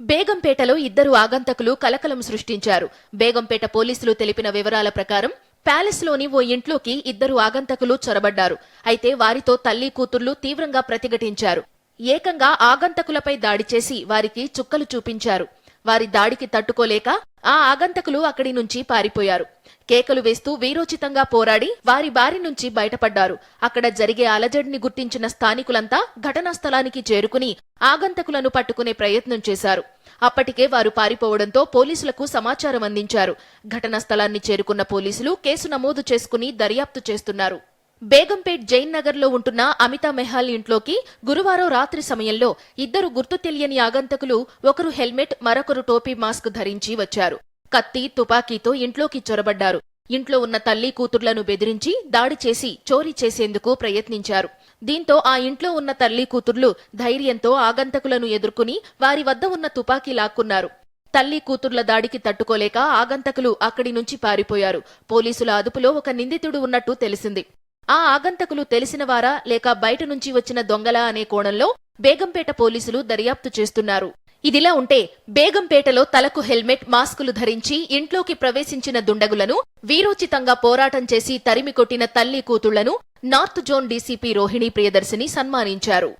బేగంపేటలో ఇద్దరు ఆగంతకులు కలకలం సృష్టించారు. బేగంపేట పోలీసులు తెలిపిన వివరాల ప్రకారం ప్యాలెస్లోని ఓ ఇంట్లోకి ఇద్దరు ఆగంతకులు చొరబడ్డారు. అయితే వారితో తల్లి కూతుర్లు తీవ్రంగా ప్రతిఘటించారు. ఏకంగా ఆగంతకులపై దాడి చేసి వారికి చుక్కలు చూపించారు. వారి దాడికి తట్టుకోలేక ఆ ఆగంతకులు అక్కడి నుంచి పారిపోయారు. కేకలు వేస్తూ వీరోచితంగా పోరాడి వారి బారి నుంచి బయటపడ్డారు. అక్కడ జరిగే అలజడిని గుర్తించిన స్థానికులంతా ఘటనా స్థలానికి చేరుకుని ఆగంతకులను పట్టుకునే ప్రయత్నం చేశారు. అప్పటికే వారు పారిపోవడంతో పోలీసులకు సమాచారం అందించారు. ఘటనా స్థలాన్ని చేరుకున్న పోలీసులు కేసు నమోదు చేసుకుని దర్యాప్తు చేస్తున్నారు. బేగంపేట్ జైన్ నగర్లో ఉంటున్న అమితా మెహాల్ ఇంట్లోకి గురువారం రాత్రి సమయంలో ఇద్దరు గుర్తు తెలియని ఆగంతకులు ఒకరు హెల్మెట్ మరొకరు టోపీ మాస్క్ ధరించి వచ్చారు. కత్తి తుపాకీతో ఇంట్లోకి చొరబడ్డారు. ఇంట్లో ఉన్న తల్లి కూతుర్లను బెదిరించి దాడి చేసి చోరీ చేసేందుకు ప్రయత్నించారు. దీంతో ఆ ఇంట్లో ఉన్న తల్లి కూతుర్లు ధైర్యంతో ఆగంతకులను ఎదుర్కొని వారి వద్ద ఉన్న తుపాకీ లాక్కున్నారు. తల్లి కూతుర్ల దాడికి తట్టుకోలేక ఆగంతకులు అక్కడి నుంచి పారిపోయారు. పోలీసుల అదుపులో ఒక నిందితుడు ఉన్నట్టు తెలిసింది. ఆ ఆగంతకులు తెలిసినవారా లేక బయట నుంచి వచ్చిన దొంగలా అనే కోణంలో బేగంపేట పోలీసులు దర్యాప్తు చేస్తున్నారు. ఇదిలా ఉంటే బేగంపేటలో తలకు హెల్మెట్ మాస్కులు ధరించి ఇంట్లోకి ప్రవేశించిన దుండగులను వీరోచితంగా పోరాటం చేసి తరిమి కొట్టిన తల్లి కూతుళ్ళను north zone DCP Rohini Priyadarshini సన్మానించారు.